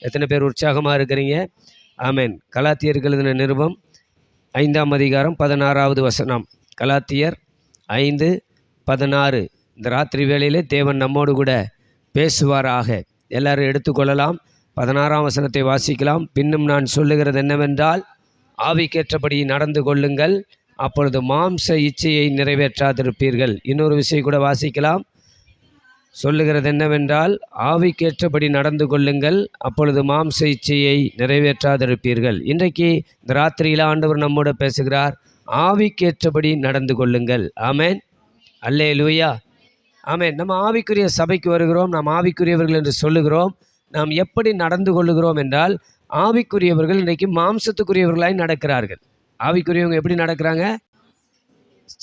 எத்தனை பேர் உற்சாகமாக இருக்கிறீங்க? ஆமேன். கலாத்தியருக்கு எழுதின நிருபம் ஐந்தாம் அதிகாரம் பதினாறாவது வசனம். கலாத்தியர் ஐந்து பதினாறு. இந்த ராத்திரி வேளையிலே தேவன் நம்மோடு கூட பேசுவாராக. எல்லாரும் எடுத்துக்கொள்ளலாம் பதினாறாம் வசனத்தை வாசிக்கலாம். பின்னும் நான் சொல்லுகிறது என்னவென்றால் ஆவிக்கேற்றபடி நடந்து கொள்ளுங்கள். அப்பொழுது மாம்ச இச்சையை நிறைவேற்றாதிருப்பீர்கள். இன்னொரு விஷயம் கூட வாசிக்கலாம். சொல்லுகிறது என்னவென்றால் ஆவிக்கேற்றபடி நடந்து கொள்ளுங்கள் அப்பொழுது மாம்ச இச்சையை நிறைவேற்றாதிருப்பீர்கள். இன்றைக்கு இந்த ராத்திரியில் ஆண்டவர் நம்மோடு பேசுகிறார் ஆவிக்கேற்றபடி நடந்து கொள்ளுங்கள். ஆமேன். அல்லே லூயா ஆமேன். நம்ம ஆவிக்குரிய சபைக்கு வருகிறோம் நாம் ஆவிக்குரியவர்கள் என்று சொல்லுகிறோம் நாம் எப்படி நடந்து கொள்ளுகிறோம் என்றால் ஆவிக்குரியவர்கள் இன்றைக்கு மாம்சத்துக்குரியவர்களாய் நடக்கிறார்கள். ஆவிக்குரியவங்க எப்படி நடக்கிறாங்க?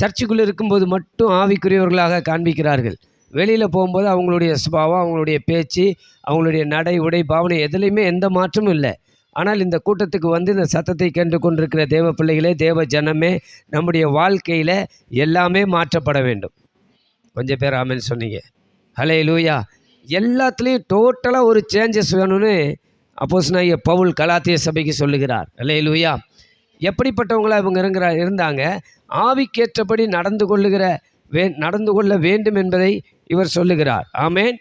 சர்ச்சுக்குள்ளே இருக்கும்போது மட்டும் ஆவிக்குரியவர்களாக காண்பிக்கிறார்கள். வெளியில் போகும்போது அவங்களுடைய சுபாவம் அவங்களுடைய பேச்சு அவங்களுடைய நடை உடை பாவனை எதுலேயுமே எந்த மாற்றமும் இல்லை. ஆனால் இந்த கூட்டத்துக்கு வந்து இந்த சத்தத்தை கண்டு கொண்டிருக்கிற தேவ பிள்ளைகளே தேவ ஜனமே நம்முடைய வாழ்க்கையில் எல்லாமே மாற்றப்பட வேண்டும். கொஞ்சம் பேர் ஆமென்னு சொன்னீங்க. ஹலே லூயா எல்லாத்துலேயும் டோட்டலாக ஒரு சேஞ்சஸ் வேணும்னு அப்போஸ் நான் பவுல் கலாத்திய சபைக்கு சொல்லுகிறார். ஹலே லூயா எப்படிப்பட்டவங்களாக இவங்க இருங்கிற இருந்தாங்க? ஆவிக்கேற்றபடி நடந்து கொள்ளுகிற வே நடந்து கொள்ள வேண்டும் என்பதை இவர் சொல்லுகிறார். ஆமேன்.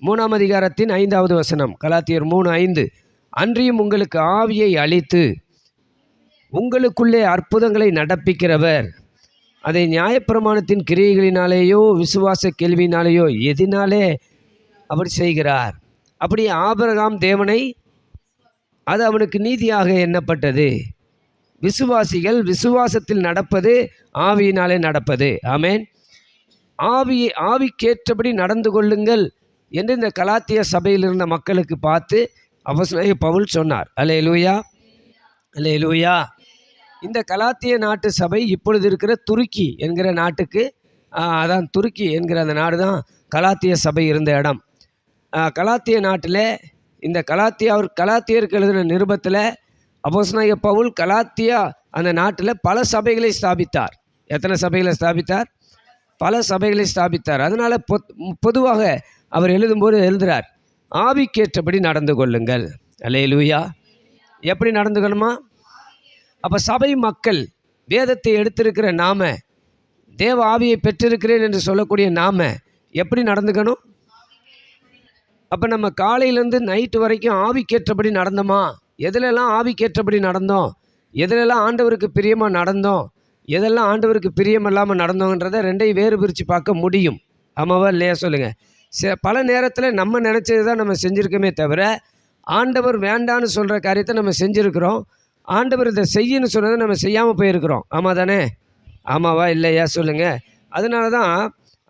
மூணாம் அதிகாரத்தின் ஐந்தாவது வசனம் கலாத்தியர் மூணு ஐந்து. அன்றியும் உங்களுக்கு ஆவியை அளித்து உங்களுக்குள்ளே அற்புதங்களை நடப்பிக்கிறவர். அதை நியாயப்பிரமாணத்தின் கிரியைகளினாலேயோ விசுவாச கேள்வியினாலேயோ எதினாலே அப்படி செய்கிறார். அப்படி ஆபரகாம் தேவனை அது அவனுக்கு நீதியாக எண்ணப்பட்டது. விசுவாசிகள் விசுவாசத்தில் நடப்பது ஆவியினாலே நடப்பது. ஆமேன். ஆவி ஆவிக்கேற்றபடி நடந்து கொள்ளுங்கள் என்று இந்த கலாத்திய சபையில் இருந்த மக்களுக்கு பார்த்து அவசர பவுல் சொன்னார். அலே லூயா அலே லூயா இந்த கலாத்திய நாட்டு சபை இப்பொழுது இருக்கிற துருக்கி என்கிற நாட்டுக்கு அதான் துருக்கி என்கிற அந்த நாடு தான் கலாத்திய சபை இருந்த இடம். கலாத்திய நாட்டில் இந்த கலாத்தியா அவர் கலாத்தியருக்கு எழுதின நிருபத்தில் அபோஸ்நாய பவுல் கலாத்தியா அந்த நாட்டில் பல சபைகளை ஸ்தாபித்தார். எத்தனை சபைகளை ஸ்தாபித்தார்? பல சபைகளை ஸ்தாபித்தார். அதனால் பொத் பொதுவாக அவர் எழுதும்போது எழுதுகிறார் ஆவிக்கேற்றபடி நடந்து கொள்ளுங்கள். அலே லூயா எப்படி நடந்துக்கணுமா அப்போ சபை மக்கள் வேதத்தை எடுத்திருக்கிற நாம தேவ ஆவியை பெற்றிருக்கிறேன் என்று சொல்லக்கூடிய நாம எப்படி நடந்துக்கணும்? அப்போ நம்ம காலையிலேருந்து நைட்டு வரைக்கும் ஆவிக்கேற்றபடி நடந்தோமா? எதுலெல்லாம் ஆவிக்கேற்றபடி நடந்தோம்? எதுலெல்லாம் ஆண்டவருக்கு பிரியமாக நடந்தோம்? எதெல்லாம் ஆண்டவருக்கு பிரியமில்லாமல் இல்லாமல் ரெண்டையும் வேறு பிரித்து பார்க்க முடியும். ஆமாவா இல்லையா? சொல்லுங்கள் ச பல நேரத்தில் நம்ம நினச்சது தான் நம்ம செஞ்சுருக்கோமே தவிர ஆண்டவர் வேண்டான்னு சொல்கிற காரியத்தை நம்ம செஞ்சுருக்கிறோம். ஆண்டவர் இதை செய்யன்னு சொன்னதை நம்ம செய்யாமல் போயிருக்கிறோம். ஆமாம் தானே ஆமாவா இல்லையா? சொல்லுங்கள் அதனால தான்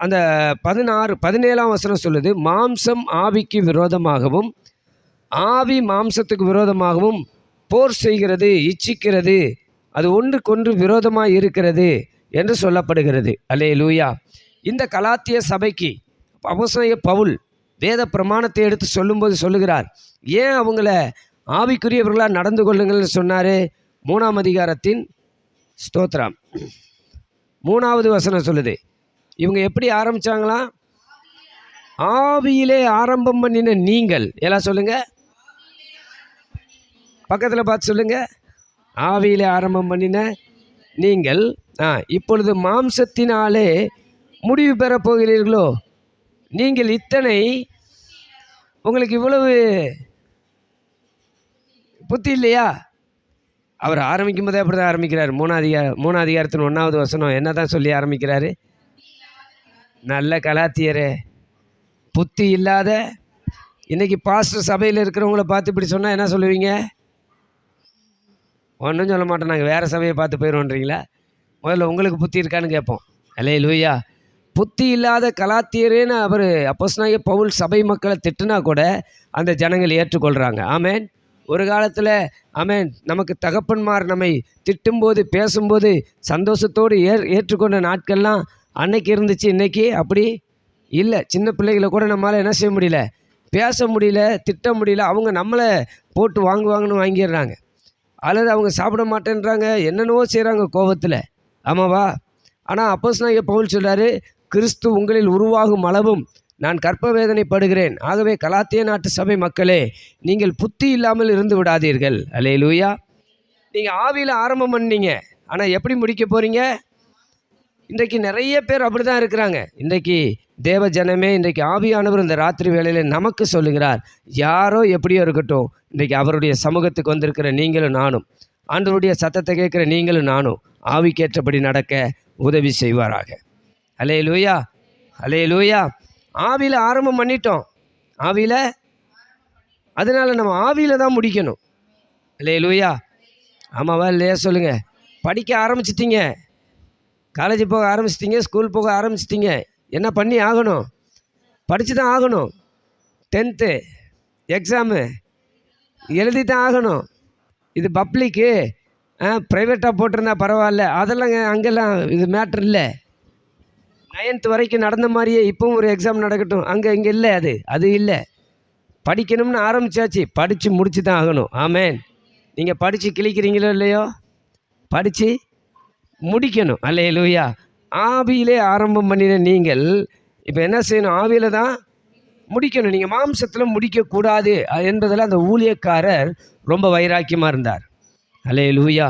அந்த பதினாறு பதினேழாம் வசனம் சொல்லுது மாம்சம் ஆவிக்கு விரோதமாகவும் ஆவி மாம்சத்துக்கு விரோதமாகவும் போர் செய்கிறது இச்சிக்கிறது அது ஒன்றுக்கொன்று விரோதமாக இருக்கிறது என்று சொல்லப்படுகிறது. அல்லே லூயா இந்த கலாத்திய சபைக்கு அவசய பவுல் வேத பிரமாணத்தை எடுத்து சொல்லும்போது சொல்லுகிறார். ஏன் அவங்கள ஆவிக்குரியவர்களாக நடந்து கொள்ளுங்கள்னு சொன்னார்? மூணாம் அதிகாரத்தின் ஸ்தோத்ரா மூணாவது வசனம் சொல்லுது. இவங்க எப்படி ஆரம்பித்தாங்களாம் ஆவியிலே ஆரம்பம் பண்ணின நீங்கள். எல்லாம் சொல்லுங்கள் பக்கத்தில் பார்த்து சொல்லுங்கள் ஆவியிலே ஆரம்பம் பண்ணின நீங்கள் ஆ இப்பொழுது மாம்சத்தினாலே முடிவு பெறப் போகிறீர்களோ? நீங்கள் இத்தனை உங்களுக்கு இவ்வளவு புத்தி இல்லையா? அவர் ஆரம்பிக்கும் போதே அப்படி தான் ஆரம்பிக்கிறார் மூணாவது அதிகார மூணாவது ஒன்றாவது வசனம் என்ன தான் சொல்லி ஆரம்பிக்கிறாரு? நல்ல கலாத்தியரே புத்தி இல்லாத இன்றைக்கி பாஸ்டர் சபையில் இருக்கிறவங்கள பார்த்து இப்படி சொன்னால் என்ன சொல்லுவீங்க? ஒன்றும் சொல்ல மாட்டோம் நாங்கள் வேறு சபையை பார்த்து போயிடுவோன்றீங்களா முதல்ல உங்களுக்கு புத்தி இருக்கான்னு கேட்போம். அலே லூயா புத்தி இல்லாத கலாத்தியரேன்னு அவர் அப்போஸ்னாய பவுல் சபை மக்களை திட்டுனா கூட அந்த ஜனங்கள் ஏற்றுக்கொள்கிறாங்க ஆமேன் ஒரு காலத்தில் ஆமேன் நமக்கு தகப்பன்மார் நம்மை திட்டும்போது பேசும்போது சந்தோஷத்தோடு ஏ ஏற்றுக்கொண்ட நாட்கள்லாம் அன்னைக்கு இருந்துச்சு இன்றைக்கி அப்படி இல்லை. சின்ன பிள்ளைகளை கூட நம்மளால் என்ன செய்ய முடியல? பேச முடியல திட்ட முடியல அவங்க நம்மளை போட்டு வாங்குவாங்கன்னு வாங்கிடுறாங்க. அல்லது அவங்க சாப்பிட மாட்டேன்றாங்க என்னென்னவோ செய்கிறாங்க கோபத்தில். ஆமாவா? ஆனால் அப்போஸ் நான் பவுல் சொல்கிறாரு கிறிஸ்து உங்களில் உருவாகும் அளவும் நான் கற்ப வேதனைப்படுகிறேன் ஆகவே கலாத்திய நாட்டு சபை மக்களே நீங்கள் புத்தி இல்லாமல் இருந்து விடாதீர்கள். அலே லூயா நீங்கள் ஆவியில் ஆரம்பம் பண்ணீங்க. ஆனால் எப்படி முடிக்க போகிறீங்க இன்றைக்கு நிறைய பேர் அப்படி தான் இருக்கிறாங்க. இன்றைக்கு தேவ ஜனமே இன்றைக்கு ஆவியானவர் இந்த ராத்திரி வேளையில் நமக்கு சொல்லுகிறார். யாரோ எப்படியோ இருக்கட்டும் இன்றைக்கு அவருடைய சமூகத்துக்கு வந்திருக்கிற நீங்களும் நானும் ஆண்டவருடைய சத்தத்தை கேட்குற நீங்களும் நானும் ஆவிக்கேற்றபடி நடக்க உதவி செய்வாராக. அலே லூயா அலே லூயா ஆவியில் ஆரம்பம் பண்ணிட்டோம். ஆவியில் அதனால் நம்ம ஆவியில் தான் முடிக்கணும். அலே லூயா ஆமாவா இல்லையா? சொல்லுங்கள் படிக்க ஆரம்பிச்சிட்டிங்க. காலேஜ் போக ஆரம்பிச்சிட்டிங்க ஸ்கூல் போக ஆரம்பிச்சிட்டிங்க. என்ன பண்ணி ஆகணும்? படித்து தான் ஆகணும். டென்த்து எக்ஸாமு எழுதி தான் ஆகணும். இது பப்ளிக்கு ப்ரைவேட்டாக போட்டிருந்தா பரவாயில்ல. அதெல்லாம் அங்கெல்லாம் இது மேட்ரு இல்லை. நைன்த் வரைக்கும் நடந்த மாதிரியே இப்போவும் ஒரு எக்ஸாம் நடக்கட்டும். அங்கே இங்கே இல்லை அது. அது இல்லை. படிக்கணும்னு ஆரம்பித்தாச்சு படித்து முடிச்சு தான் ஆகணும். ஆமேன். நீங்கள் படித்து கிழிக்கிறீங்களோ இல்லையோ? படித்து முடிக்கணும். அல்லையே லூயா ஆவியிலே ஆரம்பம் பண்ணின நீங்கள் இப்போ என்ன செய்யணும்? ஆவியில் தான் முடிக்கணும். நீங்கள் மாம்சத்தில் முடிக்கக்கூடாது என்பதில் அந்த ஊழியக்காரர் ரொம்ப வைராக்கியமாக இருந்தார். அலே லூயா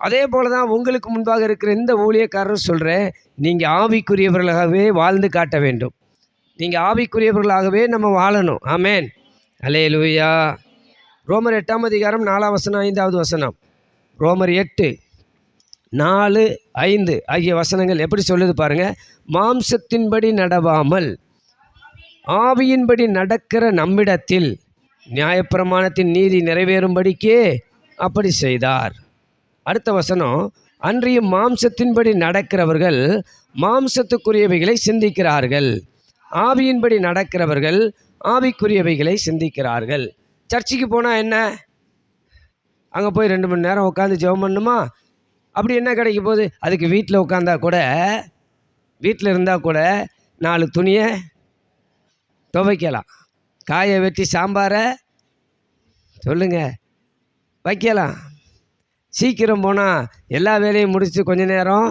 அதே போல தான் உங்களுக்கு முன்பாக இருக்கிற இந்த ஊழியக்காரர் சொல்கிறேன் நீங்கள் ஆவிக்குரியவர்களாகவே வாழ்ந்து காட்ட வேண்டும். நீங்கள் ஆவிக்குரியவர்களாகவே நம்ம வாழணும். ஆமேன். அலே லூயா ரோமர் எட்டாம் அதிகாரம் நாலாம் வசனம் ஐந்தாவது வசனம். ரோமர் எட்டு நாலு ஐந்து ஆகிய வசனங்கள் எப்படி சொல்லுது பாருங்க? மாம்சத்தின்படி நடவாமல் ஆவியின்படி நடக்கிற நம்மிடத்தில் நியாயப்பிரமாணத்தின் நீதி நிறைவேறும்படிக்கே அப்படி செய்தார். அடுத்த வசனம் அன்றியும் மாம்சத்தின்படி நடக்கிறவர்கள் மாம்சத்துக்குரியவைகளை சிந்திக்கிறார்கள். ஆவியின்படி நடக்கிறவர்கள் ஆவிக்குரியவைகளை சிந்திக்கிறார்கள். சர்ச்சுக்கு போனால் என்ன? அங்கே போய் ரெண்டு மணி நேரம் உட்காந்து ஜெபம் பண்ணுமா? அப்படி என்ன கிடைக்க போகுது? அதுக்கு வீட்டில் உட்காந்தா கூட வீட்டில் இருந்தால் கூட நாலு துணியை துவைக்கலாம். காயை வெட்டி சாம்பாரை சொல்லுங்கள் வைக்கலாம். சீக்கிரம் போனால் எல்லா வேலையும் முடித்து கொஞ்ச நேரம்.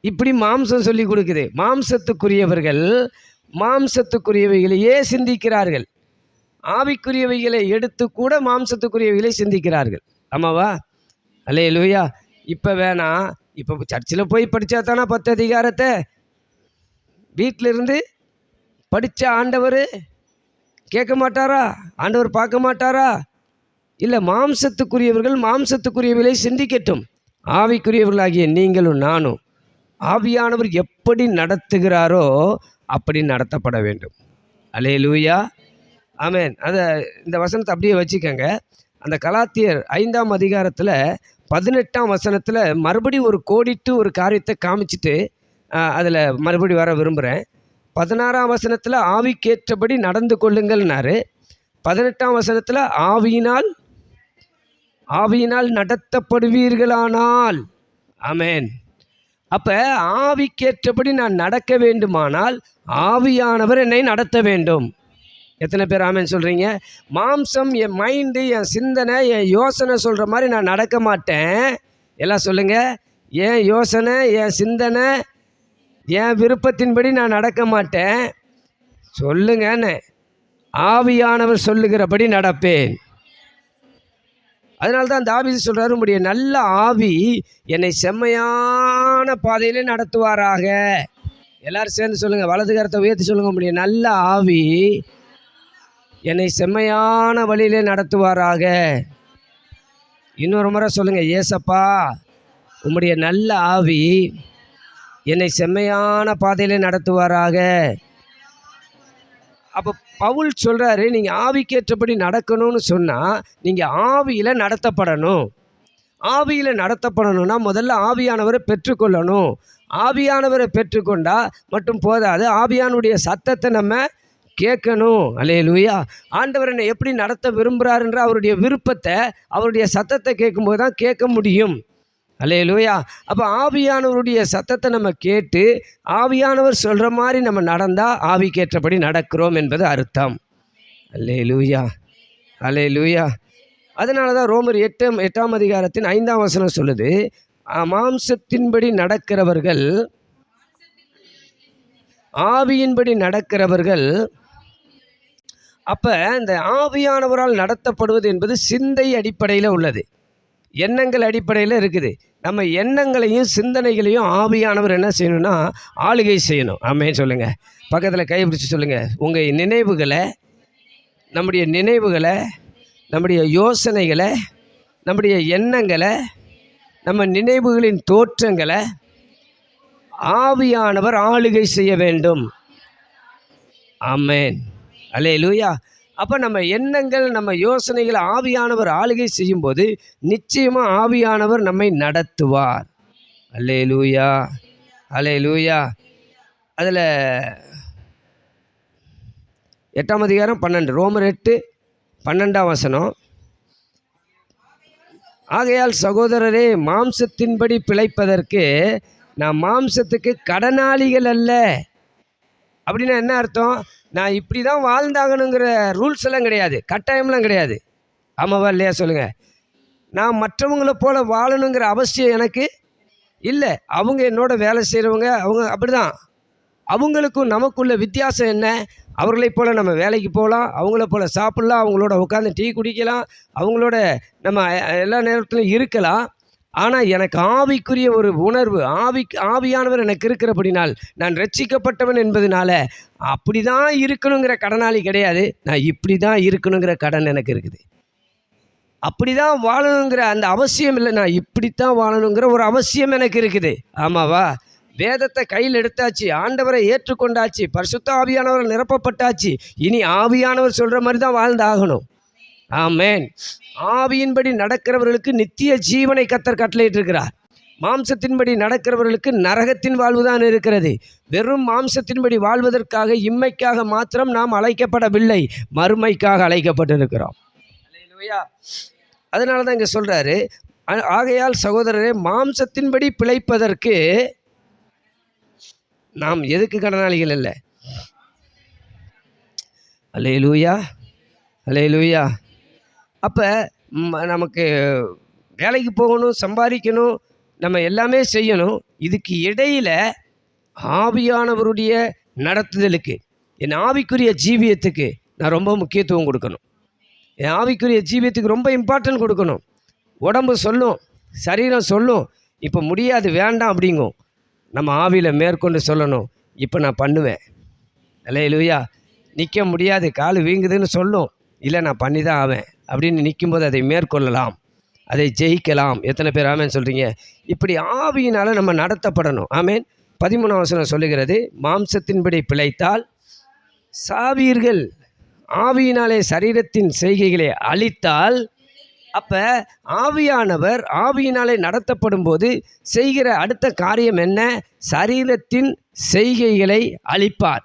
இப்படி மாம்சம் சொல்லி கொடுக்குது. மாம்சத்துக்குரியவர்கள் மாம்சத்துக்குரியவைகளையே சிந்திக்கிறார்கள். ஆவிக்குரியவைகளை எடுத்து கூட மாம்சத்துக்குரியவைகளை சிந்திக்கிறார்கள். ஆமாவா? அல்லே லூயா இப்போ வேணாம் இப்போ சர்ச்சில் போய் படித்தா தானே பத்து அதிகாரத்தை? வீட்டில் இருந்து படித்த ஆண்டவர் கேட்க மாட்டாரா? ஆண்டவர் பார்க்க மாட்டாரா? இல்லை மாம்சத்துக்குரியவர்கள் மாம்சத்துக்குரியவர்களை சிந்திக்கட்டும். ஆவிக்குரியவர்களாகிய நீங்களும் நானும் ஆவியானவர் எப்படி நடத்துகிறாரோ அப்படி நடத்தப்பட வேண்டும். அலே லூயா ஆமேன் அதை இந்த வசனத்தை அப்படியே வச்சுக்கோங்க. அந்த கலாத்தியர் ஐந்தாம் அதிகாரத்தில் பதினெட்டாம் வசனத்தில் மறுபடி ஒரு கோடிட்டு ஒரு காரியத்தை காமிச்சிட்டு அதில் மறுபடி வர விரும்புகிறேன் பதினாறாம் வசனத்தில் ஆவிக்கேற்றபடி நடந்து கொள்ளுங்கள்னாரு. பதினெட்டாம் வசனத்தில் ஆவியினால் ஆவியினால் நடத்தப்படுவீர்களானால். அமேன் அப்போ ஆவிக்கேற்றபடி நான் நடக்க வேண்டுமானால் ஆவியானவர் என்னை நடத்த வேண்டும். எத்தனை பேர் ஆமேன்னு சொல்கிறீங்க மாம்சம் என் மைண்டு என் சிந்தனை என் யோசனை சொல்கிற மாதிரி நான் நடக்க மாட்டேன். எல்லாம் சொல்லுங்கள் என் யோசனை என் சிந்தனை என் விருப்பத்தின்படி நான் நடக்க மாட்டேன். சொல்லுங்கன்னு ஆவியானவர் சொல்லுகிறபடி நடப்பேன். அதனால தான் தாவிது சொல்கிறாரு உடைய நல்ல ஆவி என்னை செம்மையான பாதையிலே நடத்துவாராக. எல்லாரும் சேர்ந்து சொல்லுங்கள் வலது கரத்தை உயர்த்தி சொல்லுங்க உங்களுடைய நல்ல ஆவி என்னை செம்மையான வழியிலே நடத்துவாராக. இன்னொரு முறை சொல்லுங்கள் ஏசப்பா உம்முடைய நல்ல ஆவி என்னை செம்மையான பாதையிலே நடத்துவாராக. அப்போ பவுல் சொல்கிறாரு நீங்கள் ஆவிக்கேற்றபடி நடக்கணும்னு சொன்னால் நீங்கள் ஆவியில் நடத்தப்படணும். ஆவியில் நடத்தப்படணும்னா முதல்ல ஆவியானவரை பெற்றுக்கொள்ளணும். ஆவியானவரை பெற்றுக்கொண்டால் மட்டும் போதாது ஆவியானுடைய சத்தத்தை நம்ம கேட்கணும். அலே லூயா ஆண்டவர் என்னை எப்படி நடத்த விரும்புகிறாருன்ற அவருடைய விருப்பத்தை அவருடைய சத்தத்தை கேட்கும்போது தான் கேட்க முடியும். அலே லூயா அப்போ ஆவியானவருடைய சத்தத்தை நம்ம கேட்டு ஆவியானவர் சொல்கிற மாதிரி நம்ம நடந்தால் ஆவிக்கேற்றபடி நடக்கிறோம் என்பது அர்த்தம். அல்லே லூயா அலே லூயா அதனால தான் ரோமர் எட்டாம் எட்டாம் அதிகாரத்தின் ஐந்தாம் வசனம் சொல்லுது மாம்சத்தின்படி நடக்கிறவர்கள் ஆவியின்படி நடக்கிறவர்கள் அப்போ இந்த ஆவியானவரால் நடத்தப்படுவது என்பது சிந்தை அடிப்படையில் உள்ளது. எண்ணங்கள் அடிப்படையில் இருக்குது. நம்ம எண்ணங்களையும் சிந்தனைகளையும் ஆவியானவர் என்ன செய்யணும்னா ஆளுகை செய்யணும். ஆமே சொல்லுங்கள் பக்கத்தில் கைப்பிடிச்சு சொல்லுங்கள் உங்கள் நினைவுகளை நம்முடைய நினைவுகளை நம்முடைய யோசனைகளை நம்முடைய எண்ணங்களை நம்ம நினைவுகளின் தோற்றங்களை ஆவியானவர் ஆளுகை செய்ய வேண்டும். ஆமேன். அலே லூயா அப்போ நம்ம எண்ணங்கள் நம்ம யோசனைகளை ஆவியானவர் ஆளுகை செய்யும்போது நிச்சயமாக ஆவியானவர் நம்மை நடத்துவார். அல்லே லூயா அலே லூயா அதில் எட்டாம் அதிகாரம் பன்னெண்டு ரோமர் எட்டு பன்னெண்டாம் வசனம். ஆகையால் சகோதரரே மாம்சத்தின்படி பிழைப்பதற்கு நான் மாம்சத்துக்கு கடனாளிகள் அல்ல. அப்படின்னா என்ன அர்த்தம்? நான் இப்படி தான் வாழ்ந்தாகணுங்கிற ரூல்ஸ் எல்லாம் கிடையாது. கட்டாயம்லாம் கிடையாது. ஆமாவா இல்லையா சொல்லுங்கள் நான் மற்றவங்கள போல் வாழணுங்கிற அவசியம் எனக்கு இல்லை. அவங்க என்னோட வேலை செய்கிறவங்க அவங்க அப்படி தான் அவங்களுக்கும் நமக்குள்ள வித்தியாசம் என்ன? அவர்களைப் போல் நம்ம வேலைக்கு போகலாம் அவங்கள போல் சாப்பிட்லாம் அவங்களோட உட்காந்து டீ குடிக்கலாம் அவங்களோட நம்ம எல்லா நேரத்துலையும் இருக்கலாம். ஆனால் எனக்கு ஆவிக்குரிய ஒரு உணர்வு ஆவி ஆவியானவர் எனக்கு இருக்கிறபடினால் நான் ரட்சிக்கப்பட்டவன் என்பதனால அப்படி தான் இருக்கணுங்கிற கடனாளி கிடையாது. நான் இப்படி தான் இருக்கணுங்கிற கடன் எனக்கு இருக்குது. அப்படி தான் வாழணுங்கிற அந்த அவசியம் இல்லை. நான் இப்படித்தான் வாழணுங்கிற ஒரு அவசியம் எனக்கு இருக்குது. ஆமாவா? வேதத்தை கையில் எடுத்தாச்சு ஆண்டவரை ஏற்றுக்கொண்டாச்சு பரிசுத்த ஆவியானவரை நிரப்பப்பட்டாச்சு. இனி ஆவியானவர் சொல்கிற மாதிரி தான் வாழ்ந்தாகணும். ஆமேன். ஆவியின்படி நடக்கிறவர்களுக்கு நித்திய ஜீவனை கத்தர் கட்டளையிட்டிருக்கிறார். மாம்சத்தின்படி நடக்கிறவர்களுக்கு நரகத்தின் வாழ்வுதான் இருக்கிறது. வெறும் மாம்சத்தின்படி வாழ்வதற்காக இம்மைக்காக மாத்திரம் நாம் அழைக்கப்படவில்லை. மறுமைக்காக அழைக்கப்பட்டிருக்கிறோம். அதனால தான் இங்கே சொல்கிறாரு ஆகையால் சகோதரரே மாம்சத்தின்படி பிழைப்பதற்கு நாம் எதுக்கு கடனாளிகள் இல்லை? அலே லூயா அலே லூயா அப்போ நமக்கு வேலைக்கு போகணும் சம்பாதிக்கணும் நம்ம எல்லாமே செய்யணும். இதுக்கு இடையில் ஆவியானவருடைய நடத்துதலுக்கு என் ஆவிக்குரிய ஜீவியத்துக்கு நான் ரொம்ப முக்கியத்துவம் கொடுக்கணும். என் ஆவிக்குரிய ஜீவியத்துக்கு ரொம்ப இம்பார்ட்டன்ட் கொடுக்கணும். உடம்பு சொல்லும் சரீரம் சொல்லும் இப்போ முடியாது வேண்டாம் அப்படிங்கும். நம்ம ஆவியில் மேற்கொண்டு சொல்லணும் இப்போ நான் பண்ணுவேன். இல்லையா நிற்க முடியாது கால் வீங்குதுன்னு சொல்லும். இல்லை நான் பண்ணி தான் ஆவேன். அப்படின்னு நிற்கும்போது அதை மேற்கொள்ளலாம். அதை ஜெயிக்கலாம். எத்தனை பேர் ஆமேன் சொல்கிறீங்க இப்படி ஆவியினால் நம்ம நடத்தப்படணும். ஆமேன். பதிமூணாம் வசனம் சொல்லுகிறது மாம்சத்தின்படி பிழைத்தால் சாவீர்கள். ஆவியினாலே சரீரத்தின் செய்கைகளை அழித்தால் அப்போ ஆவியானவர் ஆவியினாலே நடத்தப்படும் போது செய்கிற அடுத்த காரியம் என்ன? சரீரத்தின் செய்கைகளை அழிப்பார்.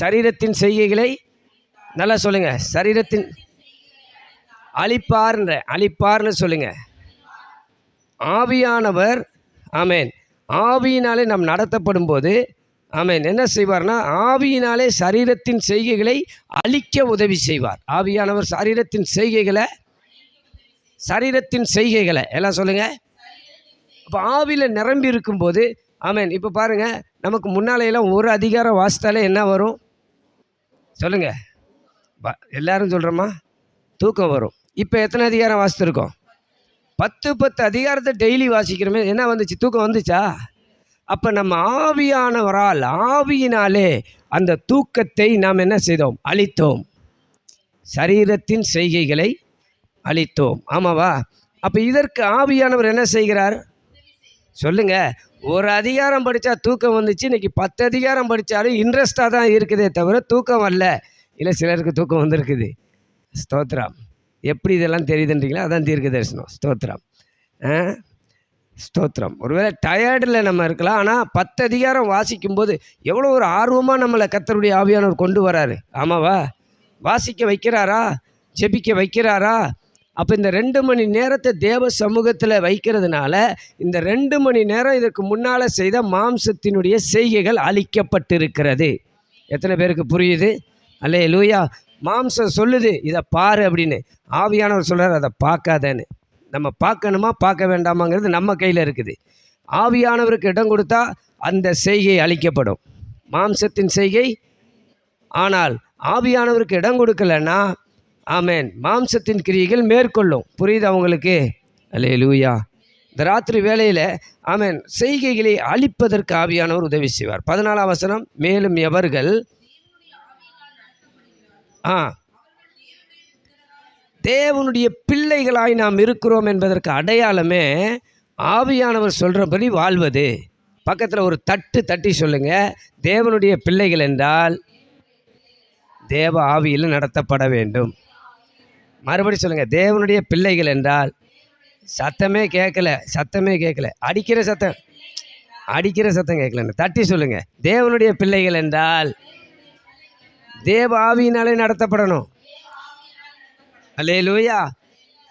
சரீரத்தின் செய்கைகளை நல்லா சொல்லுங்கள் சரீரத்தின் அழிப்பார்ன்ற அழிப்பார்னு சொல்லுங்கள் ஆவியானவர் ஆமேன். ஆவியினாலே நாம் நடத்தப்படும் போது ஆமேன் என்ன செய்வார்னா ஆவியினாலே சரீரத்தின் செய்கைகளை அழிக்க உதவி செய்வார். ஆவியானவர் சரீரத்தின் செய்கைகளை சரீரத்தின் செய்கைகளை எல்லாம் சொல்லுங்கள் அப்போ ஆவியில் நிரம்பி இருக்கும்போது ஆமேன் இப்போ பாருங்கள் நமக்கு முன்னாலையெல்லாம் ஒரு அதிகாரம் வாசித்தாலே என்ன வரும்? சொல்லுங்கள் எல்லாரும் சொல்கிறோமா தூக்கம் வரும். இப்போ எத்தனை அதிகாரம் வாசித்துருக்கோம்? பத்து பத்து அதிகாரத்தை டெய்லி வாசிக்கிறோமே. என்ன வந்துச்சு? தூக்கம் வந்துச்சா? அப்போ நம்ம ஆவியானவரால் ஆவியினாலே அந்த தூக்கத்தை நாம் என்ன செய்தோம்? அழித்தோம். சரீரத்தின் செய்கைகளை அழித்தோம். ஆமாவா? அப்போ இதற்கு ஆவியானவர் என்ன செய்கிறார்? சொல்லுங்க. ஒரு அதிகாரம் படித்தா தூக்கம் வந்துச்சு. இன்றைக்கி பத்து அதிகாரம் படித்தாலும் இன்ட்ரெஸ்டாக தான் இருக்குதே தவிர தூக்கம் வரல. இல்லை சிலருக்கு தூக்கம் வந்திருக்குது. ஸ்தோத்ரம் எப்படி இதெல்லாம் தெரியுதுன்றீங்களா? அதான் தீர்க்க தரிசனம் ஸ்தோத்ரம் ஸ்தோத்திரம். ஒருவேளை டயர்டில் நம்ம இருக்கலாம். ஆனால் பத்து அதிகாரம் வாசிக்கும்போது எவ்வளோ ஒரு ஆர்வமாக நம்மளை கத்தருடைய ஆவியானவர் கொண்டு வராரு. ஆமாவா? வாசிக்க வைக்கிறாரா? ஜெபிக்க வைக்கிறாரா? அப்போ இந்த ரெண்டு மணி நேரத்தை தேவ சமூகத்தில் வைக்கிறதுனால இந்த ரெண்டு மணி நேரம் இதற்கு முன்னால் செய்த மாம்சத்தினுடைய செய்கைகள் அழிக்கப்பட்டிருக்கிறது. எத்தனை பேருக்கு புரியுது? அல்லே லூயா மாம்சம் சொல்லுது இதை பாரு அப்படின்னு. ஆவியானவர் சொல்கிறார் அதை பார்க்காதேன்னு. நம்ம பார்க்கணுமா பார்க்க வேண்டாமாங்கிறது நம்ம கையில் இருக்குது. ஆவியானவருக்கு இடம் கொடுத்தா அந்த செய்கை அழிக்கப்படும் மாம்சத்தின் செய்கை ஆனால் ஆவியானவருக்கு இடம் கொடுக்கலன்னா ஆமேன். மாம்சத்தின் கிரியைகள் மேற்கொள்ளும். புரியுது அவங்களுக்கு அல்லே லூயா இந்த ராத்திரி வேளையில் ஆமேன் செய்கைகளை அழிப்பதற்கு ஆவியானவர் உதவி செய்வார். பதினாலாம் வசனம் மேலும் எவர்கள் ஆ. தேவனுடைய பிள்ளைகளாய் நாம் இருக்கிறோம் என்பதற்கு அடையாளமே ஆவியானவர் சொல்கிறபடி வாழ்வது. பக்கத்தில் ஒரு தட்டு தட்டி சொல்லுங்க. தேவனுடைய பிள்ளைகள் என்றால் தேவ ஆவியில் நடத்தப்பட வேண்டும். மறுபடி சொல்லுங்கள் தேவனுடைய பிள்ளைகள் என்றால் சத்தமே கேட்கல சத்தமே கேட்கல. அடிக்கிற சத்தம் அடிக்கிற சத்தம் கேட்கலன்னு தட்டி சொல்லுங்கள் தேவனுடைய பிள்ளைகள் என்றால் தேவ ஆவியினாலே நடத்தப்படணும். அல்லே லூயா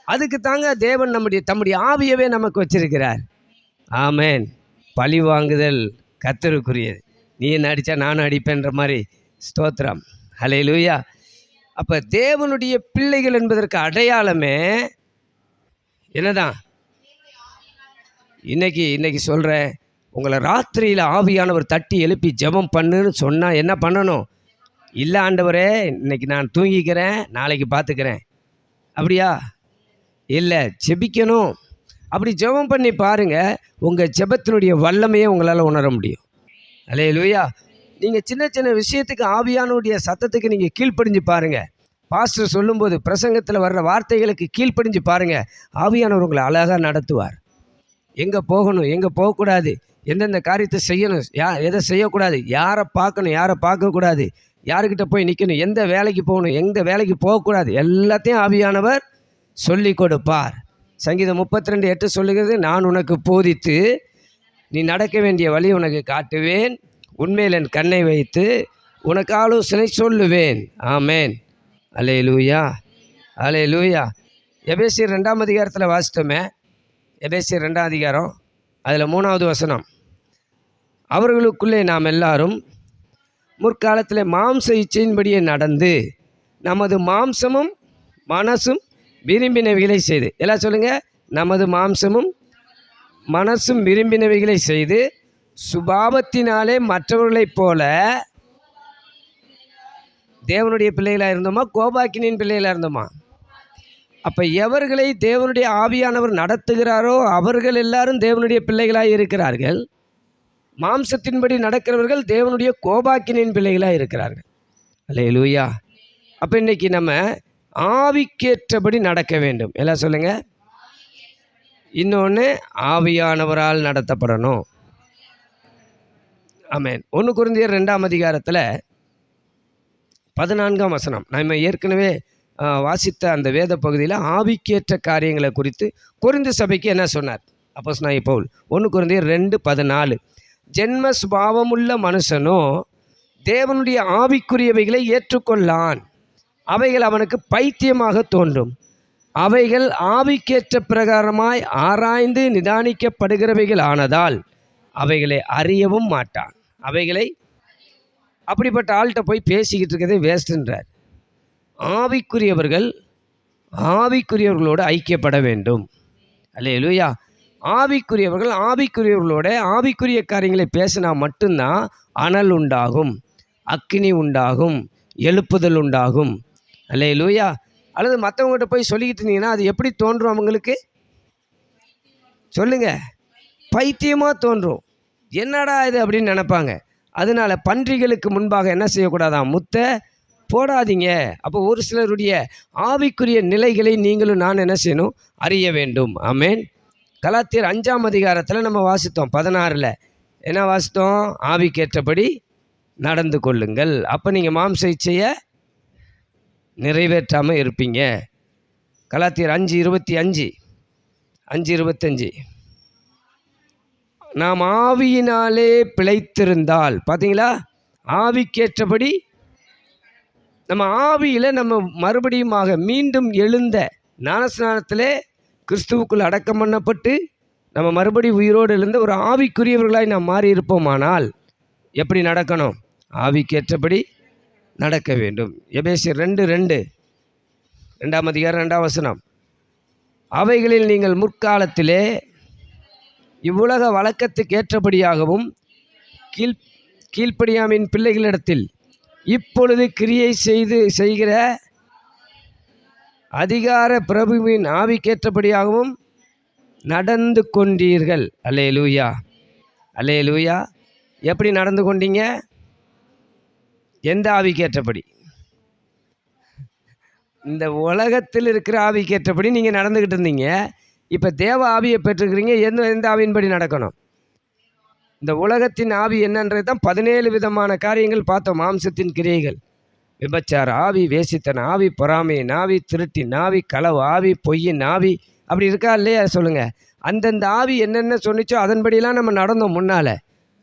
அதுக்கு தாங்க தேவன் நம்முடைய தம்முடைய ஆவியவே நமக்கு வச்சிருக்கிறார். ஆமேன். பழி வாங்குதல் கத்தருக்குரியது நீ நடித்தா நானும் அடிப்பேன்ற மாதிரி ஸ்தோத்திரம். ஹலே லூயா அப்போ தேவனுடைய பிள்ளைகள் என்பதற்கு அடையாளமே என்னதான்? இன்னைக்கு இன்னைக்கு சொல்கிறேன் உங்களை ராத்திரியில் ஆவியானவர் தட்டி எழுப்பி ஜெபம் பண்ணுன்னு சொன்னால் என்ன பண்ணணும்? இல்லை ஆண்டவரே இன்னைக்கு நான் தூங்கிக்கிறேன் நாளைக்கு பார்த்துக்கிறேன் அப்படியா? இல்லை ஜெபிக்கணும். அப்படி ஜெபம் பண்ணி பாருங்கள் உங்கள் ஜெபத்தினுடைய வல்லமையை உங்களால் உணர முடியும். அலே லூயா நீங்கள் சின்ன சின்ன விஷயத்துக்கு ஆவியானுடைய சத்தத்துக்கு நீங்கள் கீழ்ப்படிஞ்சு பாருங்கள் பாஸ்டர் சொல்லும்போது பிரசங்கத்தில் வர்ற வார்த்தைகளுக்கு கீழ்ப்படிஞ்சு பாருங்கள் ஆவியானவர் உங்களை அழகாக நடத்துவார். எங்கே போகணும் எங்கே போகக்கூடாது? எந்தெந்த காரியத்தை செய்யணும் யா எதை செய்யக்கூடாது? யாரை பார்க்கணும் யாரை பார்க்கக்கூடாது? யாருக்கிட்ட போய் நிற்கணும் எந்த வேலைக்கு போகணும்? எந்த வேலைக்கு போகக்கூடாது? எல்லாத்தையும் ஆவியானவர் சொல்லி கொடுப்பார். சங்கீதம் முப்பத்தி ரெண்டு எட்டு சொல்லுகிறது நான் உனக்கு போதித்து நீ நடக்க வேண்டிய வழி உனக்கு காட்டுவேன். உண்மையில் என் கண்ணை வைத்து உனக்கு ஆலோசனை சொல்லுவேன். ஆமேன். அலே லூயா அலே லூயா எபேசி ரெண்டாம் அதிகாரத்தில் வாசித்தோமே. எபேசி ரெண்டாம் அதிகாரம் அதில் மூணாவது வசனம். அவர்களுக்குள்ளே நாம் எல்லாரும் முற்காலத்தில் மாம்ச இச்சையின்படியே நடந்து நமது மாம்சமும் மனசும் விரும்பினவைகளை செய்து. எல்லாம் சொல்லுங்கள் நமது மாம்சமும் மனசும் விரும்பினவைகளை செய்து சுபாவத்தினாலே மற்றவர்களைப் போல தேவனுடைய பிள்ளைகளாக இருந்தோமா? கோபாக்கினின் பிள்ளைகளாக இருந்தோமா? அப்போ எவர்களை தேவனுடைய ஆவியானவர் நடத்துகிறாரோ அவர்கள் எல்லாரும் தேவனுடைய பிள்ளைகளாக இருக்கிறார்கள். மாம்சத்தின்படி நடக்கிறவர்கள் தேவனுடைய கோபாக்கினின் பிள்ளைகளாக இருக்கிறார்கள். அல்லே லூயா அப்போ இன்றைக்கி நம்ம ஆவிக்கேற்றபடி நடக்க வேண்டும். எல்லாம் சொல்லுங்கள் இன்னொன்று ஆவியானவரால் நடத்தப்படணும். ஆமேன். ஒன்று குருந்தியர் ரெண்டாம் அதிகாரத்தில் பதினான்காம் வசனம். நம்ம ஏற்கனவே வாசித்த அந்த வேத பகுதியில் ஆவிக்கேற்ற காரியங்களை குறித்து குறைந்த சபைக்கு என்ன சொன்னார்? அப்போ நான் இப்போ ஒன்று குருந்தியர் ரெண்டு பதினாலு. ஜென்ம சுபாவமுள்ள மனுஷனோ தேவனுடைய ஆவிக்குரியவைகளை ஏற்றுக்கொள்ளான். அவைகள் அவனுக்கு பைத்தியமாக தோன்றும். அவைகள் ஆவிக்கேற்ற பிரகாரமாய் ஆராய்ந்து நிதானிக்கப்படுகிறவைகள் ஆனதால் அவைகளை அறியவும் மாட்டான். அவைகளை அப்படிப்பட்ட ஆள்கிட்ட போய் பேசிக்கிட்டு இருக்கிறதே வேஸ்ட்டுன்றார் ஆவிக்குரியவர்கள் ஆவிக்குரியவர்களோடு ஐக்கியப்பட வேண்டும். அல்லே லூயா ஆவிக்குரியவர்கள் ஆவிக்குரியவர்களோட ஆவிக்குரிய காரியங்களை பேசினா மட்டும்தான் அனல் உண்டாகும் அக்கினி உண்டாகும் எழுப்புதல் உண்டாகும். அல்லே லூயா அல்லது மற்றவங்ககிட்ட போய் சொல்லிக்கிட்டு இருந்தீங்கன்னா அது எப்படி தோன்றும் அவங்களுக்கு? சொல்லுங்க. பைத்தியமாக தோன்றும். என்னடா இது அப்படின்னு நினைப்பாங்க. அதனால பன்றிகளுக்கு முன்பாக என்ன செய்யக்கூடாதான் முத்தை போடாதீங்க. அப்போ ஒரு சிலருடைய ஆவிக்குரிய நிலைகளை நீங்களும் நான் என்ன செய்யணும்? அறிய வேண்டும். ஆமென். கலாத்தியர் அஞ்சாம் அதிகாரத்தில் நம்ம வாசித்தோம் பதினாறில். என்ன வாசித்தோம்? ஆவிக்கேற்றபடி நடந்து கொள்ளுங்கள். அப்போ நீங்கள் மாம்ச இச்சையை நிறைவேற்றாமல் இருப்பீங்க. கலாத்தியர் அஞ்சு இருபத்தி அஞ்சு. அஞ்சு இருபத்தஞ்சு. நாம் ஆவியினாலே பிழைத்திருந்தால் பார்த்தீங்களா ஆவிக்கேற்றபடி நம்ம ஆவியில் நம்ம மறுபடியுமாக மீண்டும் எழுந்த ஞானஸ்நானத்திலே கிறிஸ்துவுக்குள் அடக்கம் பண்ணப்பட்டு நம்ம மறுபடி உயிரோடு எழுந்த ஒரு ஆவிக்குரியவர்களாய் நாம் மாறி இருப்போமானால் எப்படி நடக்கணும்? ஆவிக்கேற்றபடி நடக்க வேண்டும். எபேசியர் ரெண்டு ரெண்டு. ரெண்டாம் அதிகாரம் ரெண்டாம் வசனம். அவைகளில் நீங்கள் முற்காலத்திலே இவ்வுலக வழக்கத்துக்கு ஏற்றபடியாகவும் கீழ் கீழ்ப்படியாமின் பிள்ளைகளிடத்தில் இப்பொழுது கிரியை செய்து செய்கிற அதிகார பிரபுவின் ஆவிக்கேற்றபடியாகவும் நடந்து கொண்டீர்கள். அல்லே லூயா அல்லே லூயா எப்படி நடந்து கொண்டீங்க? எந்த ஆவிக்கேற்றபடி? இந்த உலகத்தில் இருக்கிற ஆவிக்கேற்றபடி நீங்கள் நடந்துக்கிட்டு இருந்தீங்க. இப்போ தேவ ஆவியை பெற்றுக்கிறீங்க எந்த எந்த ஆவியின்படி நடக்கணும்? இந்த உலகத்தின் ஆவி என்னன்றது தான் பதினேழு விதமான காரியங்கள் பார்த்தோம். மாம்சத்தின் கிரியைகள். விபச்சார ஆவி வேசித்தன ஆவி பொறாமை நாவி திருட்டி நாவி களவு ஆவி பொய்யின் ஆவி அப்படி இருக்கா இல்லையா? சொல்லுங்கள் அந்தந்த ஆவி என்னென்ன சொன்னிச்சோ அதன்படிலாம் நம்ம நடந்தோம் முன்னால்.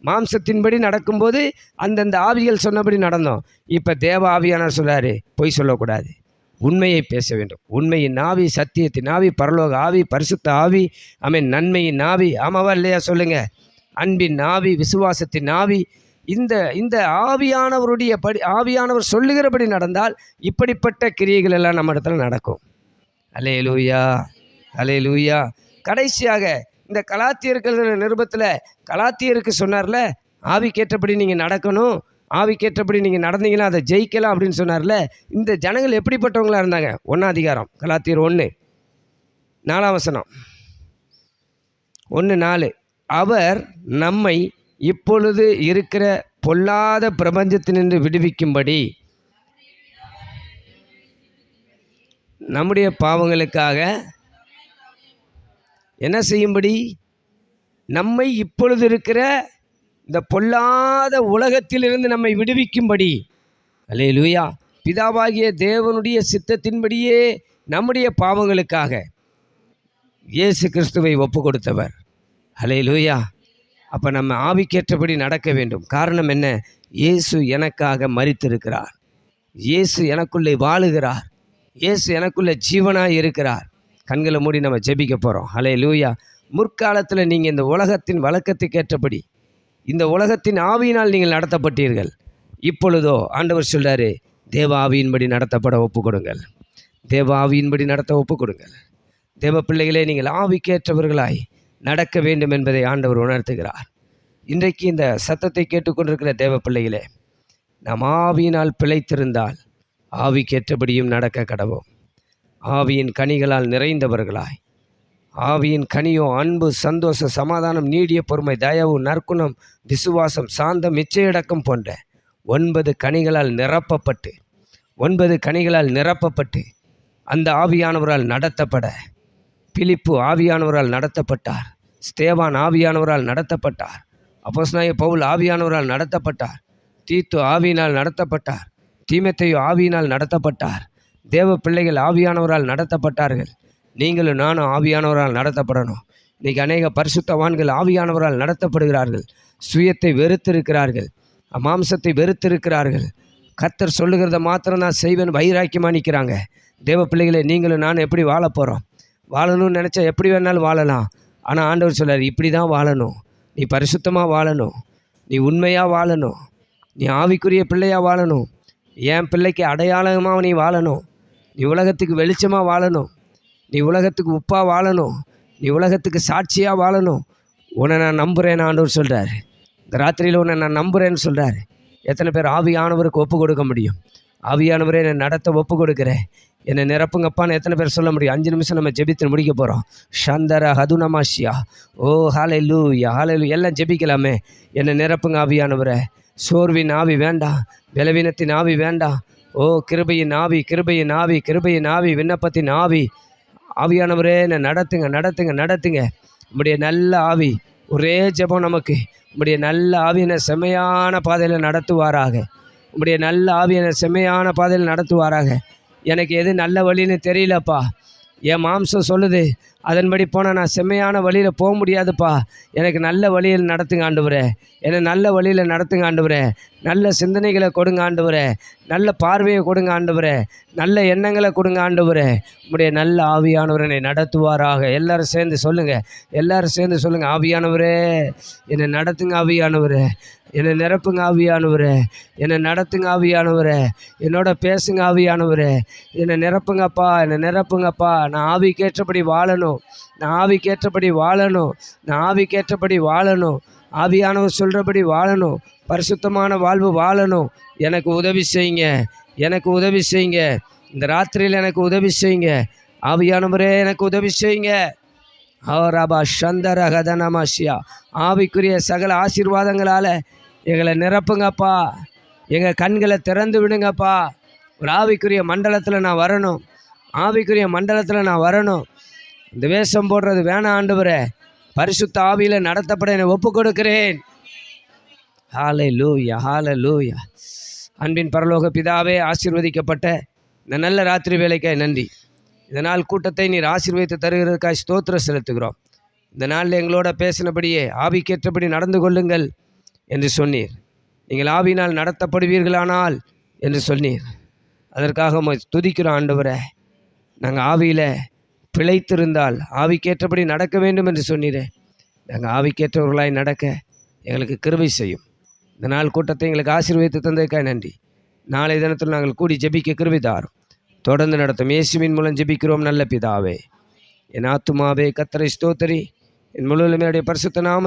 மாம்சத்தின்படி நடக்கும்போது அந்தந்த ஆவிகள் சொன்னபடி நடந்தோம். இப்போ தேவ ஆவியானவர் சொல்கிறாரு பொய் சொல்லக்கூடாது. உண்மையை பேச வேண்டும். உண்மையின் ஆவி சத்தியத்தின் ஆவி பரலோக ஆவி பரிசுத்த ஆவி ஆமென் நன்மையின் ஆவி ஆமாவா இல்லையா? சொல்லுங்க. அன்பின் ஆவி விசுவாசத்தின் ஆவி இந்த இந்த ஆவியானவருடைய படி ஆவியானவர் சொல்லுகிறபடி நடந்தால் இப்படிப்பட்ட கிரியைகள் எல்லாம் நம்ம இடத்துல நடக்கும். அலே லூயா அலே லூயா கடைசியாக இந்த கலாத்தியர்கள் நிருபத்தில் கலாத்தியருக்கு சொன்னார்ல ஆவிக்கேற்றபடி நீங்கள் நடக்கணும் ஆவிக்கேற்றபடி நீங்கள் நடந்தீங்கன்னா அதை ஜெயிக்கலாம் அப்படின்னு சொன்னார்ல இந்த ஜனங்கள் எப்படிப்பட்டவங்களாக இருந்தாங்க? ஒன்றாம் அதிகாரம் கலாத்தியர் ஒன்று நாலாம் வசனம். ஒன்று நாலு. அவர் நம்மை இப்பொழுது இருக்கிற பொல்லாத பிரபஞ்சத்தினின்று விடுவிக்கும்படி நம்முடைய பாவங்களுக்காக என்ன செய்யும்படி? நம்மை இப்பொழுது இருக்கிற இந்த பொல்லாத உலகத்திலிருந்து நம்மை விடுவிக்கும்படி. அல்லே லூயா பிதாவாகிய தேவனுடைய சித்தத்தின்படியே நம்முடைய பாவங்களுக்காக இயேசு கிறிஸ்துவை ஒப்பு கொடுத்தவர் ஹலே லூயா அப்போ நம்ம ஆவிக்கேற்றபடி நடக்க வேண்டும். காரணம் என்ன? இயேசு எனக்காக மறித்திருக்கிறார் இயேசு எனக்குள்ளே வாழுகிறார். இயேசு எனக்குள்ளே ஜீவனாக இருக்கிறார். கண்களை மூடி நம்ம ஜெபிக்க போகிறோம் ஹலே லூயா முற்காலத்தில் நீங்கள் இந்த உலகத்தின் வழக்கத்துக்கேற்றபடி இந்த உலகத்தின் ஆவியினால் நீங்கள் நடத்தப்பட்டீர்கள். இப்பொழுதோ ஆண்டவர் சொல்கிறாரு தேவ ஆவியின்படி நடத்தப்பட ஒப்பு கொடுங்கள் தேவ ஆவியின்படி நடத்த ஒப்பு கொடுங்கள் தேவ பிள்ளைகளே நீங்கள் ஆவிக்கேற்றவர்களாய் நடக்க வேண்டும் என்பதை ஆண்டவர் உணர்த்துகிறார். இன்றைக்கு இந்த சத்தத்தை கேட்டுக்கொண்டிருக்கிற தேவ பிள்ளைகளே நாம் ஆவியினால் பிழைத்திருந்தால் ஆவிக்கேற்றபடியும் நடக்க கடவோம். ஆவியின் கனிகளால் நிறைந்தவர்களாய். ஆவியின் கனியோ அன்பு சந்தோஷ சமாதானம் நீடிய பொறுமை தயவு நற்குணம் விசுவாசம் சாந்தம் இச்சையடக்கம் போன்ற ஒன்பது கனிகளால் நிரப்பப்பட்டு ஒன்பது கனிகளால் நிரப்பப்பட்டு அந்த ஆவியானவரால் நடத்தப்பட பிலிப்பு ஆவியானவரால் நடத்தப்பட்டார். ஸ்தேவான் ஆவியானவரால் நடத்தப்பட்டார். அப்போஸ்நாய பவுல் ஆவியானவரால் நடத்தப்பட்டார். தீத்து ஆவியினால் நடத்தப்பட்டார். தீமத்தையோ ஆவியினால் நடத்தப்பட்டார். தேவ பிள்ளைகள் ஆவியானவரால் நடத்தப்பட்டார்கள். நீங்களும் நானும் ஆவியானவரால் நடத்தப்படணும். இன்றைக்கி அநேக பரிசுத்தவான்கள் ஆவியானவரால் நடத்தப்படுகிறார்கள். சுயத்தை வெறுத்திருக்கிறார்கள். மாம்சத்தை வெறுத்திருக்கிறார்கள். கத்தர் சொல்லுகிறத மாத்திரம் நான் செய்வேன் வைராக்கியமாக நிற்கிறாங்க தேவ பிள்ளைகளை நீங்களும் நானும் எப்படி வாழ போகிறோம் வாழணும்னு நினச்சா எப்படி வேணாலும் வாழலாம். ஆனால் ஆண்டவர் சொல்கிறார் இப்படி தான் வாழணும். நீ பரிசுத்தமாக வாழணும். நீ உண்மையாக வாழணும். நீ ஆவிக்குரிய பிள்ளையாக வாழணும். என் பிள்ளைக்கு அடையாளமாக நீ வாழணும். நீ உலகத்துக்கு வெளிச்சமாக வாழணும். நீ உலகத்துக்கு உப்பாக வாழணும். நீ உலகத்துக்கு சாட்சியாக வாழணும். உன்னை நான் நம்புகிறேன் ஆண்டவர் சொல்கிறார் இந்த ராத்திரியில் உன்னை நான் நம்புகிறேன்னு சொல்கிறார் எத்தனை பேர் ஆவியானவருக்கு ஒப்பு கொடுக்க முடியும்? ஆவியானவரே என்னை நடத்த ஒப்பு கொடுக்குறேன் என்னை நிரப்புங்கப்பான்னு எத்தனை பேர் சொல்ல முடியும்? அஞ்சு நிமிஷம் நம்ம ஜெபித்து முடிக்க போகிறோம் ஷந்தர ஹதுனமாஷியா. ஓ ஹாலை லூ ஹாலை லூ எல்லாம் ஜெபிக்கலாமே. என்னை நிரப்புங்க ஆவியானவரே. சோர்வின் ஆவி வேண்டாம் பலவீனத்தின் ஆவி வேண்டாம். ஓ கிருபையின் ஆவி கிருபையின் ஆவி கிருபையின் ஆவி விண்ணப்பத்தின் ஆவி. ஆவியானவரே என்னை நடத்துங்க நடத்துங்க நடத்துங்க. உங்களுடைய நல்ல ஆவி ஒரே ஜெபம் நமக்கு. உங்களுடைய நல்ல ஆவி என்னை செம்மையான பாதையில் நடத்துவாராக. உடைய நல்ல ஆவியான செம்மையான பாதையில் நடத்துவாராக. எனக்கு எது நல்ல வழின்னு தெரியலப்பா. என் மாம்சம் சொல்லுது அதன்படி போனால் நான் செம்மையான வழியில் போக முடியாதுப்பா. எனக்கு நல்ல வழியில் நடத்துங்க ஆண்டுவரே. என்னை நல்ல வழியில் நடத்துங்க ஆண்டுவரே. நல்ல சிந்தனைகளை கொடுங்க ஆண்டுவரே. நல்ல பார்வையை கொடுங்க ஆண்டவரே. நல்ல எண்ணங்களை கொடுங்க ஆண்டுவரே. உடைய நல்ல ஆவியானவர் என்னை நடத்துவாராக. எல்லாரும் சேர்ந்து சொல்லுங்கள் எல்லாரும் சேர்ந்து சொல்லுங்கள் ஆவியானவரே என்னை நடத்துங்க ஆவியானவரே. என்னை நிரப்புங்க ஆவியானவரே. என்னை நடத்துங்க ஆவியானவரே. என்னோட பேசுங்க ஆவியானவரே. என்னை நிரப்புங்கப்பா என்னை நிரப்புங்கப்பா. நான் ஆவிக்கேற்றபடி வாழணும். நான் ஆவிக்கேற்றபடி வாழணும். நான் ஆவிக்கேற்றபடி வாழணும். ஆவியானவர் சொல்கிறபடி வாழணும். பரிசுத்தமான வாழ்வு வாழணும். எனக்கு உதவி செய்யுங்க. எனக்கு உதவி செய்யுங்க. இந்த ராத்திரியில் எனக்கு உதவி செய்யுங்க. ஆவியானவரே எனக்கு உதவி செய்யுங்க. ஆராபா சந்தர ஆவிக்குரிய சகல ஆசீர்வாதங்களால் எங்களை நிரப்புங்கப்பா. எங்கள் கண்களை திறந்து விடுங்கப்பா. ஒரு ஆவிக்குரிய மண்டலத்தில் நான் வரணும். ஆவிக்குரிய மண்டலத்தில் நான் வரணும். இந்த வேஷம் போடுறது வேணாம் ஆண்டவரே. பரிசுத்த ஆவியில் நடத்தப்பட என்னை ஒப்பு கொடுக்கிறேன் ஹாலை லூயா ஹாலை லூயா அன்பின் பரலோக பிதாவே ஆசீர்வதிக்கப்பட்ட இந்த நல்ல ராத்திரி வேலைக்காய் நன்றி. இதனால் கூட்டத்தை நீர் ஆசீர்வதித்து தருகிறதுக்காய் ஸ்தோத்திரம் செலுத்துகிறோம். இந்த நாளில் எங்களோட பேசினபடியே ஆவிக்கேற்றபடி நடந்து கொள்ளுங்கள். என்று சொன்னீர். நீங்கள் ஆவியினால் நடத்தப்படுவீர்களானால் என்று சொன்னீர். அதற்காக உம்மை துதிக்கிறோம் ஆண்டவரை. நாங்கள் ஆவியில் பிழைத்திருந்தால் ஆவிக்கேற்றபடி நடக்க வேண்டும் என்று சொன்னீரே. நாங்கள் ஆவிக்கேற்றவர்களாய் நடக்க எங்களுக்கு கிருவை செய்யும். இந்த நாள் கூட்டத்தை எங்களுக்கு ஆசீர்வதித்து தந்ததுக்காய் நன்றி. நாளை தினத்தில் நாங்கள் கூடி ஜெபிக்க கிருவி தாரும். தொடர்ந்து நடத்தும் இயேசுவின் மூலம் ஜெபிக்கிறோம் நல்ல பிதாவே. என் ஆத்துமாவே கத்தரை ஸ்தோத்தரி. என் முழுவதுமே பரிசுத்த நாம